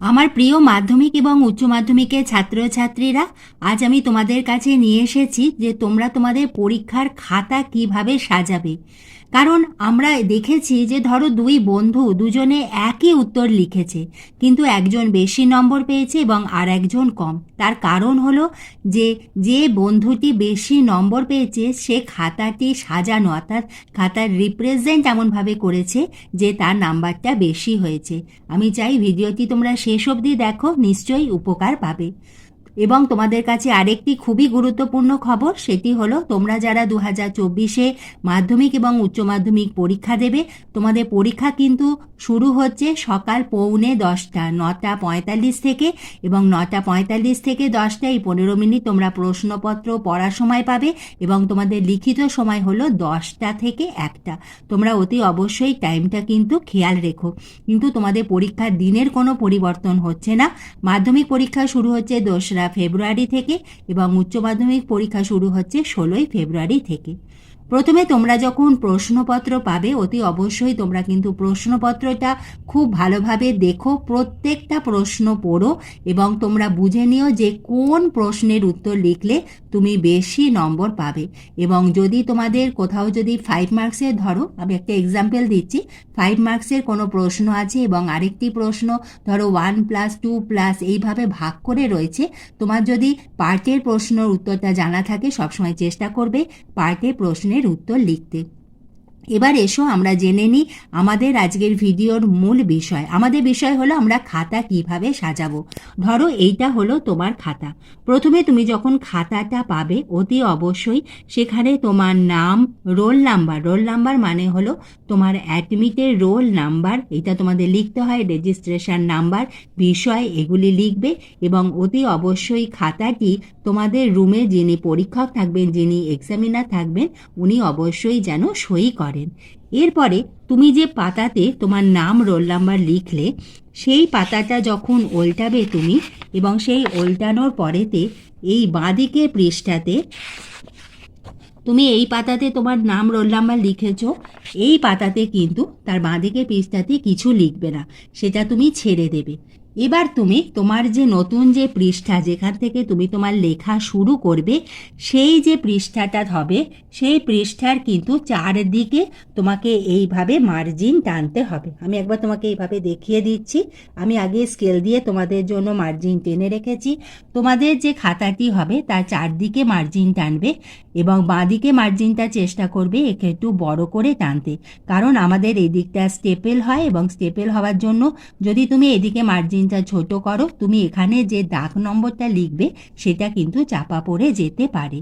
আমার প্রিয় মাধ্যমিক এবং উচ্চ মাধ্যমিকের ছাত্রছাত্রীরা, আজ আমি তোমাদের কাছে নিয়ে এসেছি যে তোমরা তোমাদের পরীক্ষার খাতা কীভাবে সাজাবে। কারণ আমরা দেখেছি যে ধরো দুই বন্ধু দুজনে একই উত্তর লিখেছে, কিন্তু একজন বেশি নম্বর পেয়েছে এবং আর একজন কম। তার কারণ হলো যে যে বন্ধুটি বেশি নম্বর পেয়েছে, সে খাতাটি সাজানো, অর্থাৎ খাতার রিপ্রেজেন্ট এমনভাবে করেছে যে তার নাম্বারটা বেশি হয়েছে। আমি চাই ভিডিওটি তোমরা শেষ অবধি দেখো, নিশ্চয়ই উপকার পাবে। এবং তোমাদের কাছে আরেকটি খুবই গুরুত্বপূর্ণ খবর, সেটি হলো তোমরা যারা দু হাজার চব্বিশে মাধ্যমিক এবং উচ্চ মাধ্যমিক পরীক্ষা দেবে, তোমাদের পরীক্ষা কিন্তু শুরু হচ্ছে সকাল পৌনে দশটা, নটা পঁয়তাল্লিশ থেকে এবং নটা পঁয়তাল্লিশ থেকে দশটা এই পনেরো মিনিট তোমরা প্রশ্নপত্র পড়ার সময় পাবে এবং তোমাদের লিখিত সময় হলো দশটা থেকে একটা। তোমরা অতি অবশ্যই টাইমটা কিন্তু খেয়াল রেখো। কিন্তু তোমাদের পরীক্ষার দিনের কোনো পরিবর্তন হচ্ছে না। মাধ্যমিক পরীক্ষা শুরু হচ্ছে দোসরা ফেব্রুয়ারি থেকে এবং উচ্চ মাধ্যমিক পরীক্ষা শুরু হচ্ছে ষোলোই ফেব্রুয়ারি থেকে। প্রথমে তোমরা যখন প্রশ্নপত্র পাবে, অতি অবশ্যই তোমরা কিন্তু প্রশ্নপত্রটা খুব ভালোভাবে দেখো, প্রত্যেকটা প্রশ্ন পড়ো এবং তোমরা বুঝে নিও যে কোন প্রশ্নের উত্তর লিখলে তুমি বেশি নম্বর পাবে। এবং যদি তোমাদের কোথাও যদি ফাইভ মার্কসের ধরো, আমি একটা এক্সাম্পল দিচ্ছি ফাইভ মার্কসের কোনো প্রশ্ন আছে এবং আরেকটি প্রশ্ন ধরো ওয়ান প্লাস টু প্লাস এইভাবে ভাগ করে রয়েছে, তোমার যদি পার্টের প্রশ্নের উত্তরটা জানা থাকে, সবসময় চেষ্টা করবে পার্টের প্রশ্নের উত্তর লিখতে এবার এসো আমরা জেনে নিই আমাদের আজকের ভিডিওর মূল বিষয়। আমাদের বিষয় হলো আমরা খাতা কীভাবে সাজাবো। ধরো এইটা হলো তোমার খাতা। প্রথমে তুমি যখন খাতাটা পাবে, অতি অবশ্যই সেখানে তোমার নাম, রোল নাম্বার। রোল নাম্বার মানে হলো তোমার অ্যাডমিটের রোল নাম্বার। এটা তোমাদের লিখতে হয়, রেজিস্ট্রেশন নাম্বার, বিষয় এগুলি লিখবে এবং অতি অবশ্যই খাতাটি তোমাদের রুমে যিনি পরীক্ষক থাকবেন, যিনি এক্সামিনার থাকবেন, উনি অবশ্যই যেন সই করেন। এরপরে তুমি যে পাতাতে তোমার নাম রোল নাম্বার লিখলে, সেই পাতাটা যখন ওল্টাবে তুমি এবং সেই ওল্টানোর পরেতে এই বাঁদিকে পৃষ্ঠাতে তুমি এই পাতাতে তোমার নাম রোল নাম্বার লিখেছো, এই পাতাতে কিন্তু তার বাঁদিকে পৃষ্ঠাতে কিছু লিখবে না। সেটা তুমি ছেড়ে দেবে। এবার তুমি তোমার যে নতুন যে পৃষ্ঠা, যেখান থেকে তুমি তোমার লেখা শুরু করবে, সেই যে পৃষ্ঠাটা হবে, সেই পৃষ্ঠার কিন্তু চারদিকে তোমাকে এইভাবে মার্জিন টানতে হবে। আমি একবার তোমাকে এইভাবে দেখিয়ে দিচ্ছি। আমি আগে স্কেল দিয়ে তোমাদের জন্য মার্জিন টেনে রেখেছি। তোমাদের যে খাতাটি হবে, তার চারদিকে মার্জিন টানবে এবং বাঁদিকে মার্জিনটা চেষ্টা করবে একে একটু বড় করে টানতে। কারণ আমাদের এদিকটা স্টেপেল হয় এবং স্টেপেল হওয়ার জন্য যদি তুমি এদিকে মার্জিনটা ছোট করো, তুমি এখানে যে দাগ নম্বরটা লিখবে, সেটা কিন্তু চাপা পড়ে যেতে পারে।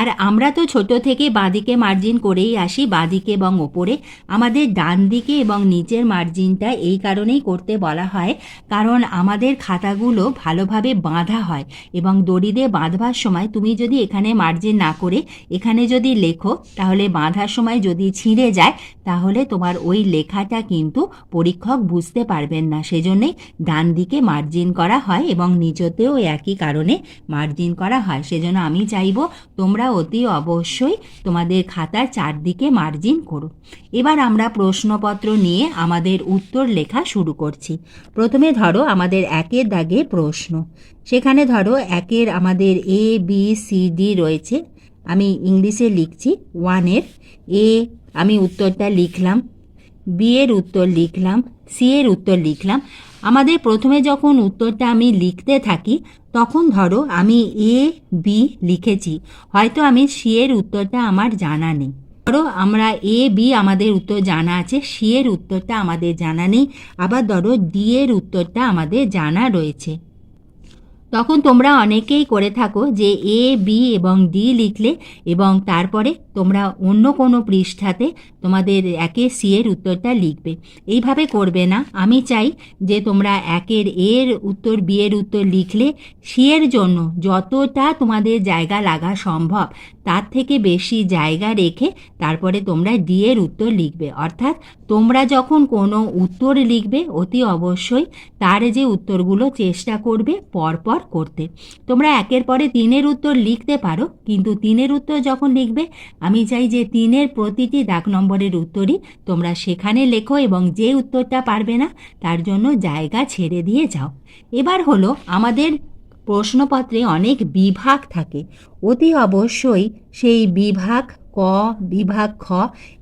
আর আমরা তো ছোট থেকে বাঁদিকে মার্জিন করেই আসি, বাঁদিকে এবং ওপরে। আমাদের ডান দিকে এবং নিচের মার্জিনটা এই কারণেই করতে বলা হয়, কারণ আমাদের খাতাগুলো ভালোভাবে বাঁধা হয় এবং দড়ি দিয়ে বাঁধবার সময় তুমি যদি এখানে মার্জিন না করে এখানে যদি লেখো, তাহলে বাঁধার সময় যদি ছিঁড়ে যায়, তাহলে তোমার ওই লেখাটা কিন্তু পরীক্ষক বুঝতে পারবেন না। সেজন্যই ডান দিকে মার্জিন করা হয় এবং নিচতেও একই কারণে মার্জিন করা হয়। সেজন্য আমি চাইব তোমরা অতি অবশ্যই তোমাদের খাতার চারদিকে মার্জিন করো। এবার আমরা প্রশ্নপত্র নিয়ে আমাদের উত্তর লেখা শুরু করছি। প্রথমে ধরো আমাদের একের দাগে প্রশ্ন। সেখানে ধরো একের আমাদের এ বি সি ডি রয়েছে। আমি ইংলিশে লিখছি। ওয়ানের এ আমি উত্তরটা লিখলাম। বি এর উত্তর লিখলাম, সি এর উত্তর লিখলাম। আমাদের প্রথমে যখন উত্তরটা আমি লিখতে থাকি, তখন ধরো আমি এ, বি লিখেছি। হয়তো আমি সি এর উত্তরটা আমার জানা নেই। ধরো আমরা এ, বি আমাদের উত্তর জানা আছে, সি এর উত্তরটা আমাদের জানা নেই। আবার ধরো ডি এর উত্তরটা আমাদের জানা রয়েছে। তখন তোমরা অনেকেই করে থাকো যে এ, বি এবং ডি লিখলে এবং তারপরে তোমরা অন্য কোনো পৃষ্ঠাতে তোমাদের একে সি এর উত্তরটা লিখবে। এইভাবে করবে না। আমি চাই যে তোমরা একের এর উত্তর, বি এর উত্তর লিখলে সি এর জন্য যতটা তোমাদের জায়গা লাগা সম্ভব, তার থেকে বেশি জায়গা রেখে তারপরে তোমরা ডি এর উত্তর লিখবে। অর্থাৎ তোমরা যখন কোনো উত্তর লিখবে, অতি অবশ্যই তার যে উত্তরগুলো চেষ্টা করবে, পরপর করতে। তোমরা একের পরে তিনের উত্তর লিখতে পারো, কিন্তু তিনের উত্তর যখন লিখবে, আমি চাই যে তিনের প্রতিটি দাগ নম্বরের উত্তরই তোমরা সেখানে লেখো এবং যে উত্তরটা পারবে না, তার জন্য জায়গা ছেড়ে দিয়ে যাও। এবার হলো আমাদের প্রশ্নপত্রে অনেক বিভাগ থাকে। অতি অবশ্যই সেই বিভাগ ক, বিভাগ খ,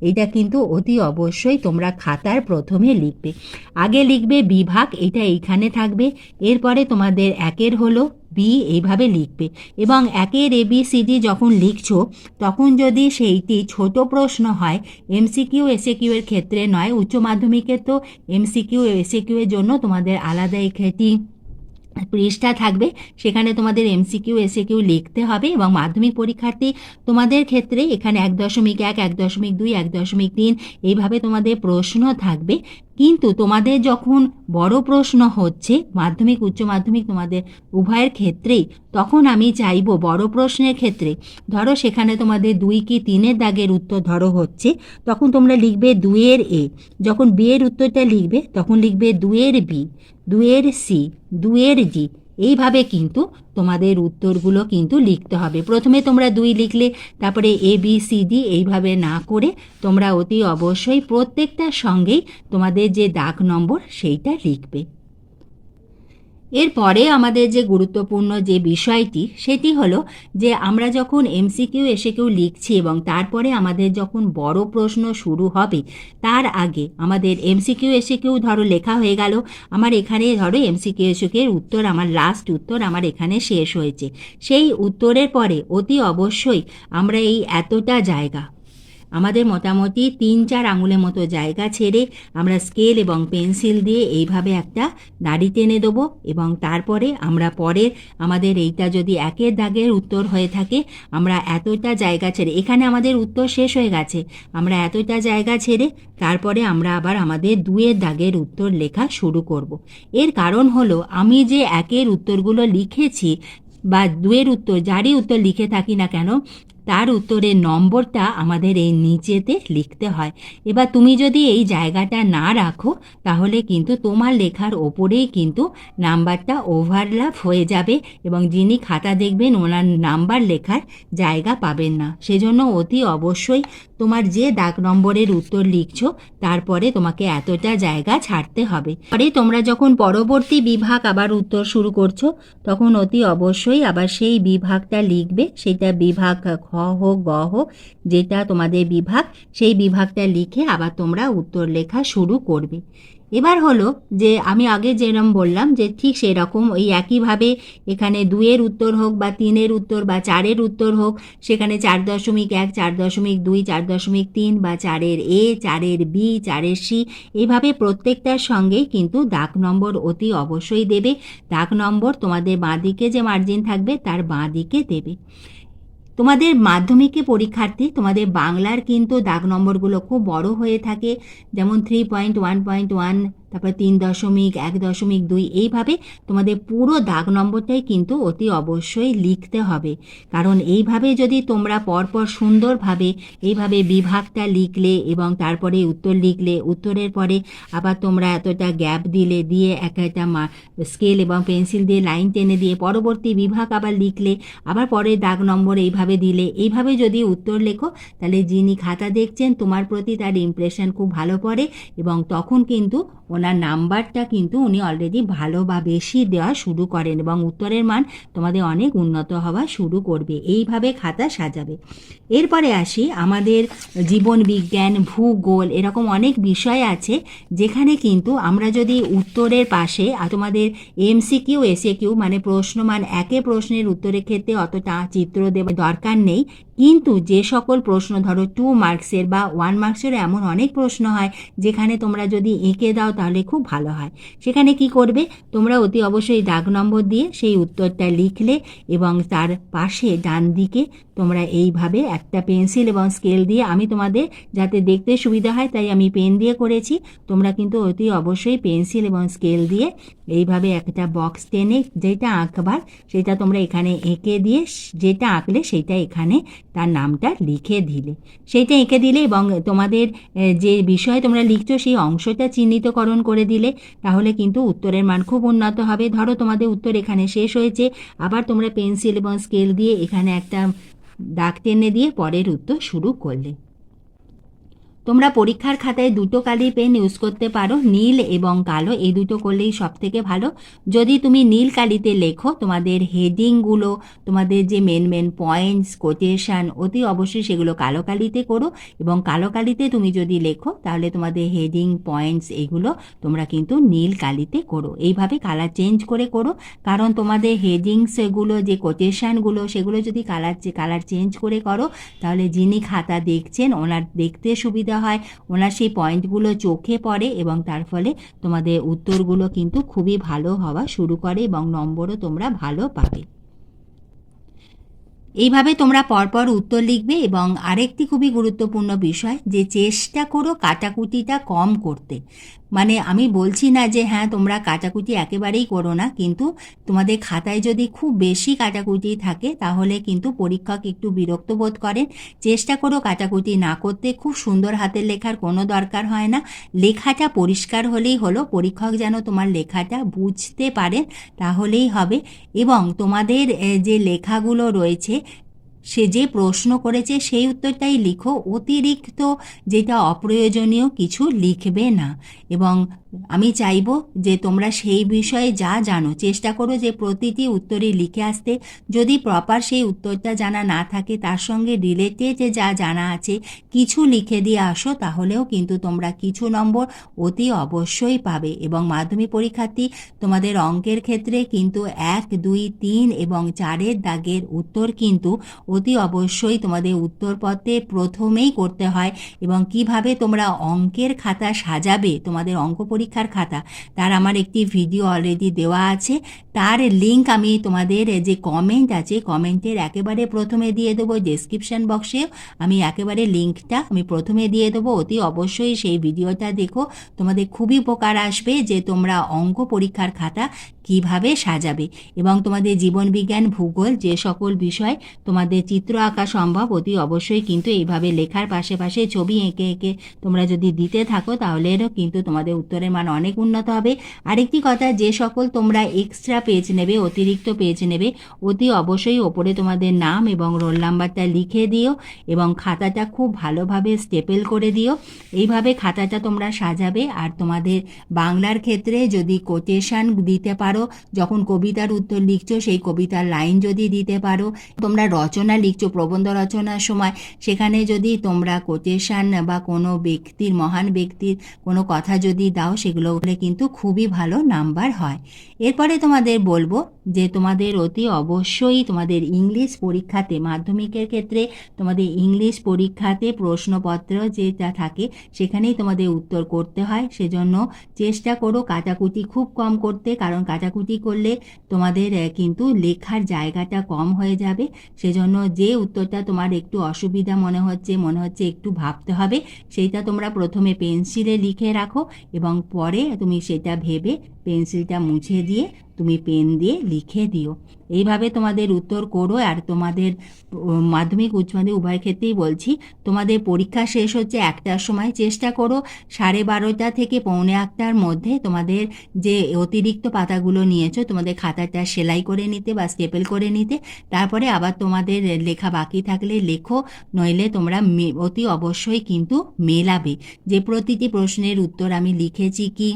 এটা কিন্তু অতি অবশ্যই তোমরা খাতার প্রথমে লিখবে। আগে লিখবে বিভাগ, এটা এইখানে থাকবে। এরপরে তোমাদের একের হলো বি এইভাবে লিখবে। এবং একের এ বি সি ডি যখন লিখছো, তখন যদি সেইটি ছোট প্রশ্ন হয় এমসিকিউ এসএকিউ এর ক্ষেত্রে নয়, উচ্চ মাধ্যমিকে তো এমসিকিউ এসএকিউ এর জন্য তোমাদের আলাদা একটি পৃষ্ঠা থাকবে। সেখানে তোমাদের এমসিকিউ এসএকিউ লিখতে হবে এবং মাধ্যমিক পরীক্ষার্থী তোমাদের ক্ষেত্রে এখানে এক দশমিক এক এক দশমিক দুই, এক দশমিক তিন, এইভাবে তোমাদের প্রশ্ন থাকবে। কিন্তু তোমাদের যখন বড় প্রশ্ন হচ্ছে, মাধ্যমিক, উচ্চ মাধ্যমিক তোমাদের উভয়ের ক্ষেত্রেই, তখন আমি চাইব বড় প্রশ্নের ক্ষেত্রে। ধরো সেখানে তোমাদের দুই কি তিনের দাগের উত্তর ধরো হচ্ছে, তখন তোমরা লিখবে দুয়ের এ। যখন বিয়ের উত্তরটা লিখবে, তখন লিখবে দুয়ের বি দুয়ের সি দুয়ের ডি এইভাবে কিন্তু তোমাদের উত্তরগুলো কিন্তু লিখতে হবে। প্রথমে তোমরা দুই লিখলে, তারপরে এ বি সি ডি এইভাবে না করে তোমরা অতি অবশ্যই প্রত্যেকটার সঙ্গেই তোমাদের যে দাগ নম্বর সেইটা লিখবে। এরপরে আমাদের যে গুরুত্বপূর্ণ যে বিষয়টি, সেটি হলো যে আমরা যখন এমসিকিউ এসে কেউ লিখছি এবং তারপরে আমাদের যখন বড় প্রশ্ন শুরু হবে, তার আগে আমাদের এমসিকিউ এসে কেউ ধরো লেখা হয়ে গেল, আমার এখানে ধরো এমসিকিউ এসে এর উত্তর, আমার লাস্ট উত্তর আমার এখানে শেষ হয়েছে। সেই উত্তরের পরে অতি অবশ্যই আমরা এই এতটা জায়গা আমাদের মোটামুটি তিন চার আঙুলের মতো জায়গা ছেড়ে আমরা স্কেল এবং পেন্সিল দিয়ে এইভাবে একটা দাড়ি টেনে দেবো এবং তারপরে আমরা পরের আমাদের এইটা যদি একের দাগের উত্তর হয়ে থাকে, আমরা এতটা জায়গা ছেড়ে, এখানে আমাদের উত্তর শেষ হয়ে গেছে, আমরা এতটা জায়গা ছেড়ে তারপরে আমরা আবার আমাদের দুয়ের দাগের উত্তর লেখা শুরু করব। এর কারণ হলো, আমি যে একের উত্তরগুলো লিখেছি বা দুয়ের উত্তর, যারই উত্তর লিখে থাকি না কেন তার উত্তরের নম্বরটা আমাদের এই নিচেতে লিখতে হয়। এবার তুমি যদি এই জায়গাটা না রাখো, তাহলে কিন্তু তোমার লেখার ওপরেই কিন্তু নাম্বারটা ওভারল্যাপ হয়ে যাবে এবং যিনি খাতা দেখবেন, ওনার নাম্বার লেখার জায়গা পাবেন না। সেজন্য অতি অবশ্যই তোমার যে দাগ নম্বরের উত্তর লিখছো, তারপরে তোমাকে এতটা জায়গা ছাড়তে হবে। পরে তোমরা যখন পরবর্তী বিভাগ আবার উত্তর শুরু করছ, তখন অতি অবশ্যই আবার সেই বিভাগটা লিখবে সেটা বিভাগ খ হোক গ হোক যেটা তোমাদের বিভাগ, সেই বিভাগটা লিখে আবার তোমরা উত্তর লেখা শুরু করবে। এবার হলো যে আমি আগে যেরকম বললাম যে ঠিক সেরকম ওই একইভাবে এখানে দুয়ের উত্তর হোক বা তিনের উত্তর বা চারের উত্তর হোক, সেখানে চার দশমিক এক, চার দশমিক দুই, চার দশমিক তিন বা চারের এ, চারের বি, চারের সি এইভাবে প্রত্যেকটার সঙ্গেই কিন্তু দাগ নম্বর অতি অবশ্যই দেবে। দাগ নম্বর তোমাদের বাঁ দিকে যে মার্জিন থাকবে, তার বাঁ দিকে দেবে। তোমাদের মাধ্যমিকে পরীক্ষার্থী তোমাদের বাংলার কিন্তু দাগ নম্বরগুলো খুব বড় হয়ে থাকে, যেমন three point one point one তারপর তিন দশমিক, এক দশমিক দুই, এইভাবে তোমাদের পুরো দাগ নম্বরটাই কিন্তু অতি অবশ্যই লিখতে হবে। কারণ এইভাবে যদি তোমরা পরপর সুন্দরভাবে এইভাবে বিভাগটা লিখলে এবং তারপরে উত্তর লিখলে, উত্তরের পরে আবার তোমরা এতটা গ্যাপ দিলে, দিয়ে এক একটা স্কেল এবং পেন্সিল দিয়ে লাইন টেনে দিয়ে পরবর্তী বিভাগ আবার লিখলে, আবার পরে দাগ নম্বর এইভাবে দিলে, এইভাবে যদি উত্তর লেখো, তাহলে যিনি খাতা দেখছেন, তোমার প্রতি তার ইমপ্রেশন খুব ভালো পড়ে এবং তখন কিন্তু ওনার নাম্বারটা কিন্তু উনি অলরেডি ভালো বা বেশি দেওয়া শুরু করেন এবং উত্তরের মান তোমাদের অনেক উন্নত হওয়া শুরু করবে। এইভাবে খাতা সাজাবে। এরপরে আসি, আমাদের জীবন বিজ্ঞান, ভূগোল এরকম অনেক বিষয় আছে যেখানে কিন্তু আমরা যদি উত্তরের পাশে, আর তোমাদের এমসিকিউ এসে কিউ মানে প্রশ্নমান একে প্রশ্নের উত্তরের ক্ষেত্রে অতটা চিত্র দেওয়ার দরকার নেই। কিন্তু যে সকল প্রশ্ন ধরো টু মার্কসের বা ওয়ান মার্কসের এমন অনেক প্রশ্ন হয়, যেখানে তোমরা যদি এঁকে দাও তাহলে খুব ভালো হয়। সেখানে কি করবে? তোমরা অতি অবশ্যই দাগ নম্বর দিয়ে সেই উত্তরটা লিখলে এবং তার পাশে ডান দিকে তোমরা এইভাবে একটা পেন্সিল এবং স্কেল দিয়ে, আমি তোমাদের যাতে দেখতে সুবিধা হয় তাই আমি পেন দিয়ে করেছি। তোমরা কিন্তু অতি অবশ্যই পেন্সিল এবং স্কেল দিয়ে এইভাবে একটা বক্স টেনে যেটা আঁকবার সেটা তোমরা এখানে এঁকে দিয়ে, যেটা আঁকলে সেটা এখানে তার নামটা লিখে দিলে। সেইটা এঁকে দিলে এবং তোমাদের যে বিষয়ে তোমরা লিখছো সেই অংশটা চিহ্নিতকরণ করে দিলে, তাহলে কিন্তু উত্তরের মান খুব উন্নত হবে। ধরো তোমাদের উত্তর এখানে শেষ হয়েছে, আবার তোমরা পেন্সিল এবং স্কেল দিয়ে এখানে একটা দাগ টেনে দিয়ে পরের উত্তর শুরু করলে। তোমরা পরীক্ষার খাতায় দুটো কালি পেন ইউজ করতে পারো, নীল এবং কালো। এই দুটো করলেই সব থেকে ভালো। যদি তুমি নীল কালিতে লেখো, তোমাদের হেডিংগুলো তোমাদের যে মেন মেন পয়েন্টস কোটেশন অতি অবশ্যই সেগুলো কালো কালিতে করো এবং কালো কালিতে তুমি যদি লেখো, তাহলে তোমাদের হেডিং পয়েন্টস এগুলো তোমরা কিন্তু নীল কালিতে করো। এইভাবে কালার চেঞ্জ করে করো। কারণ তোমাদের হেডিংসগুলো যে কোটেশানগুলো সেগুলো যদি কালার কালার চেঞ্জ করে করো, তাহলে যিনি খাতা দেখছেন, ওনার দেখতে সুবিধা হয়। ওনার সেই পয়েন্টগুলো চোখে পড়ে এবং তার ফলে তোমাদের উত্তরগুলো কিন্তু খুবই ভালো হওয়া শুরু করে এবং নম্বরও তোমরা ভালো পাবে। এইভাবে তোমরা পরপর উত্তর লিখবে এবং আরেকটি খুবই গুরুত্বপূর্ণ বিষয় যে, চেষ্টা করো কাটাকুটিটা কম করতে। মানে আমি বলছি না যে হ্যাঁ তোমরা কাটাকুটি একেবারেই করো না, কিন্তু তোমাদের খাতায় যদি খুব বেশি কাটাকুটি থাকে, তাহলে কিন্তু পরীক্ষক একটু বিরক্ত বোধ করেন। চেষ্টা করো কাটাকুটি না করতে, খুব সুন্দর হাতের লেখার কোনো দরকার হয় না। লেখাটা পরিষ্কার হলেই হলো, পরীক্ষক যেন তোমার লেখাটা বুঝতে পারেন তাহলেই হবে। এবং তোমাদের যে লেখাগুলো রয়েছে সে যে প্রশ্ন করেছে সেই উত্তরটাই লিখো। অতিরিক্ত যেটা অপ্রয়োজনীয় কিছু লিখবে না। এবং আমি চাইব যে তোমরা সেই বিষয়ে যা জানো, চেষ্টা করো যে প্রতিটি উত্তরে লিখে আসতে। যদি প্রপার সেই উত্তরটা জানা না থাকে, তার সঙ্গে রিলেটেড যে যা জানা আছে, কিছু লিখে দিয়ে আসো, তাহলেও কিন্তু তোমরা কিছু নম্বর অতি অবশ্যই পাবে। এবং মাধ্যমিক পরীক্ষার্থী, তোমাদের অঙ্কের ক্ষেত্রে কিন্তু এক, দুই, তিন এবং চারের দাগের উত্তর কিন্তু অতি অবশ্যই তোমাদের উত্তরপত্রে প্রথমেই করতে হয়। এবং কীভাবে তোমরা অঙ্কের খাতা সাজাবে, তোমাদের অঙ্ক পরীক্ষার খাতা। তার আমার একটি ভিডিও অলরেডি দেওয়া আছে। তার লিঙ্ক আমি তোমাদের যে কমেন্ট আছে কমেন্টের একেবারে প্রথমে দিয়ে দেবো ডেসক্রিপশন বক্সে আমি একেবারে লিঙ্কটা আমি প্রথমে দিয়ে দেবো। অতি অবশ্যই সেই ভিডিওটা দেখো। তোমাদের খুবই উপকার আসবে যে তোমরা অঙ্ক পরীক্ষার খাতা কীভাবে সাজাবে? এবং তোমাদের জীবনবিজ্ঞান ভূগোল যে সকল বিষয় তোমাদের চিত্র আঁকা সম্ভব, অতি অবশ্যই কিন্তু এইভাবে লেখার পাশে পাশে ছবি এঁকে এঁকে তোমরা যদি দিতে থাকো তাহলেও কিন্তু তোমাদের উত্তরের মান অনেক উন্নত হবে। আরেকটি কথা, যে সকল তোমরা এক্সট্রা পেজ নেবে, অতিরিক্ত পেজ নেবে, অতি অবশ্যই ওপরে তোমাদের নাম এবং রোল নাম্বারটা লিখে দিও এবং খাতাটা খুব ভালোভাবে স্টেপেল করে দিও। এইভাবে খাতাটা তোমরা সাজাবে। আর তোমাদের বাংলার ক্ষেত্রে যদি কোটেশান দিতে পারো যখন কবিতার উত্তর লিখছো, সেই কবিতার লাইন যদি দিতে পারো, তোমরা রচনা লিখছো, প্রবন্ধ রচনার সময়, সেখানে যদি তোমরা কোটেশন বা কোনো ব্যক্তির, মহান ব্যক্তির কোনো কথা যদি দাও, সেগুলো কিন্তু খুবই ভালো নাম্বার হয়। এরপরে তোমাদের বলব যে তোমাদের অতি অবশ্যই তোমাদের ইংলিশ পরীক্ষাতে, মাধ্যমিকের ক্ষেত্রে তোমাদের ইংলিশ পরীক্ষাতে প্রশ্নপত্র যেটা থাকে, সেখানেই তোমাদের উত্তর করতে হয়। সেজন্য চেষ্টা করো কাটাকুটি খুব কম করতে, কারণ কাটাকুটি করলে তোমাদের কিন্তু লেখার জায়গাটা কম হয়ে যাবে। সেজন্য যে উত্তরটা তোমার একটু অসুবিধা মনে হচ্ছে মনে হচ্ছে একটু ভাবতে হবে, সেইটা তোমরা প্রথমে পেন্সিলে লিখে রাখো এবং পরে তুমি সেটা ভেবে পেন্সিলটা মুছে দিয়ে তুমি পেন দিয়ে লিখে দিও। এইভাবে তোমাদের উত্তর করো আর তোমাদের মাধ্যমিক, উচ্চ মাধ্যমিক উভয় ক্ষেত্রেই বলছি, তোমাদের পরীক্ষা শেষ হচ্ছে একটার সময় চেষ্টা করো। সাড়ে বারোটা থেকে পৌনে একটার মধ্যে তোমাদের যে অতিরিক্ত পাতাগুলো নিয়েছো, তোমাদের খাতাটা সেলাই করে নিতে বা স্টেপেল করে নিতে। তারপরে আবার তোমাদের লেখা বাকি থাকলে লেখো, নইলে তোমরা অতি অবশ্যই কিন্তু মেলাবে। যে প্রতিটি প্রশ্নের উত্তর আমি লিখেছি কি?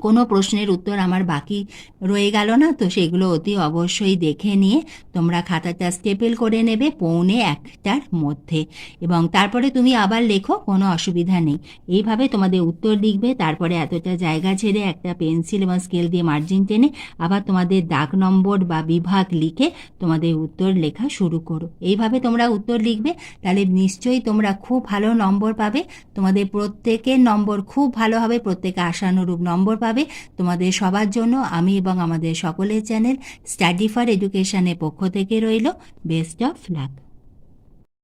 কোনো প্রশ্নের উত্তর আমার বাকি রয়ে গেল না, তো সেগুলো অতি অবশ্যই দেখে নিয়ে তোমরা খাতাটা স্টেপেল করে নেবে পৌনে একটার মধ্যে। এবং তারপরে তুমি আবার লেখো, কোনো অসুবিধা নেই। এইভাবে তোমাদের উত্তর লিখবে, তারপরে এতটা জায়গা ছেড়ে একটা পেন্সিল এবং স্কেল দিয়ে মার্জিন টেনে আবার তোমাদের দাগ নম্বর বা বিভাগ লিখে তোমাদের উত্তর লেখা শুরু করো। এইভাবে তোমরা উত্তর লিখবে, তাহলে নিশ্চয়ই তোমরা খুব ভালো নম্বর পাবে। তোমাদের প্রত্যেকের নম্বর খুব ভালো হবে, প্রত্যেকে আশানুরূপ নম্বর পাবে তোমাদের সবার জন্য আমি এবং আমাদের সকলের চ্যানেল স্টাডি ফর এডুকেশনের পক্ষ থেকে রইল বেস্ট অফ লাক